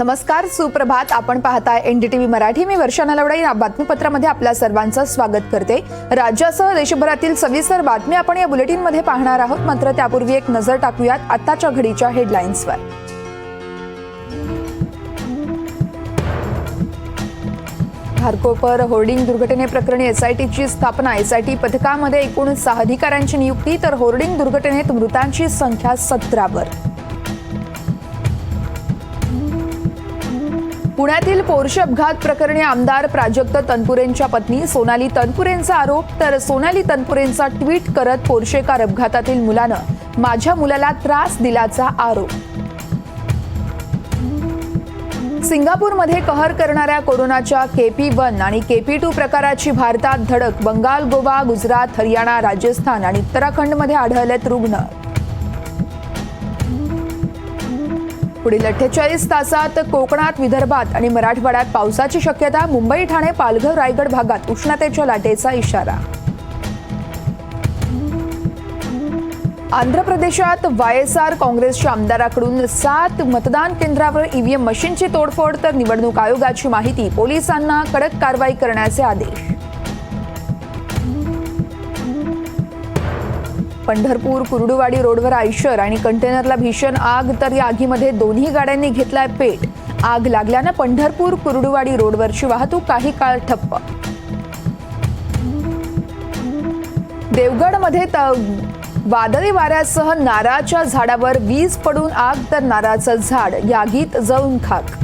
नमस्कार सुप्रभात. आपण पाहताय एनडीटीव्ही मराठी. मी वर्षा नलवडे. या बातमीपत्रामध्ये आपल्या सर्वांचं स्वागत करते. राज्यासह देशभरातील सविस्तर बातमी आपण या बुलेटिनमध्ये पाहणार आहोत. मात्र त्यापूर्वी एक नजर टाकूयात आत्ताच्या घडीच्या हेडलाईन्सवर. भारकोपर होर्डिंग दुर्घटनेप्रकरणी एसआयटीची स्थापना. एसआयटी पथकामध्ये एकूण सहा अधिकाऱ्यांची नियुक्ती तर होर्डिंग दुर्घटनेत मृतांची संख्या सतरावर. पुण्यातील पोर्शे अपघात प्रकरणी आमदार प्राजक्त तनपुरेंच्या पत्नी सोनाली तनपुरेंचा आरोप तर सोनाली तनपुरेंचा ट्विट करत पोरशेकार अपघातातील मुलानं माझ्या मुलाला त्रास दिल्याचा आरोप. सिंगापूरमध्ये कहर करणाऱ्या कोरोनाच्या केपी वन आणि केपी टू प्रकाराची भारतात धडक बंगाल गोवा गुजरात हरियाणा राजस्थान आणि उत्तराखंडमध्ये आढळलेत रुग्ण. पुढील अठ्ठेचाळीस तासात कोकणात विदर्भात आणि मराठवाड्यात पावसाची शक्यता मुंबई ठाणे पालघर रायगड भागात उष्णतेच्या लाटेचा इशारा. आंध्र प्रदेशात वाय एस आर काँग्रेसच्या आमदाराकडून सात मतदान केंद्रावर ईव्हीएम मशीनची तोडफोड तर निवडणूक आयोगाची माहिती पोलिसांना कडक कारवाई करण्याचे आदेश. पंढरपूर कुर्डुवाडी रोडवर आयशर आणि कंटेनरला भीषण आग तर या आगीमध्ये दोन्ही गाड्यांनी घेतलाय पेट. आग लागल्यानं पंढरपूर कुर्डुवाडी रोडवरची वाहतूक काही काळ ठप्प. देवगडमध्ये वादळी वाऱ्यासह नारळाच्या झाडावर वीज पडून आग तर नारळाचं झाड. या आगीत जळून खाक.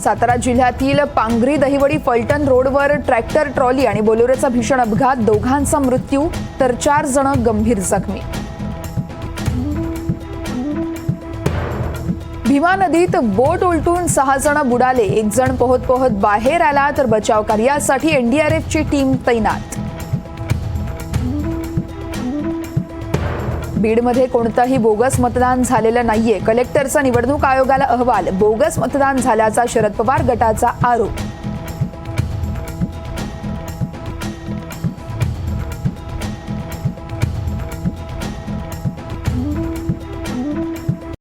सातारा जिल्ह्यातील पांगरी दहिवडी फलटण रोडवर ट्रॅक्टर ट्रॉली आणि बोलेरोचा भीषण अपघात. दोघांचा मृत्यू तर चार जण गंभीर जखमी. भीमा नदीत बोट उलटून सहा जण बुडाले. एक जण पोहत पोहत बाहेर आला तर बचाव कार्यासाठी एनडीआरएफची टीम तैनात. बीडमध्ये कोणतंही बोगस मतदान झालेलं नाहीये. कलेक्टरचा निवडणूक आयोगाला अहवाल बोगस मतदान झाल्याचा शरद पवार गटाचा आरोप.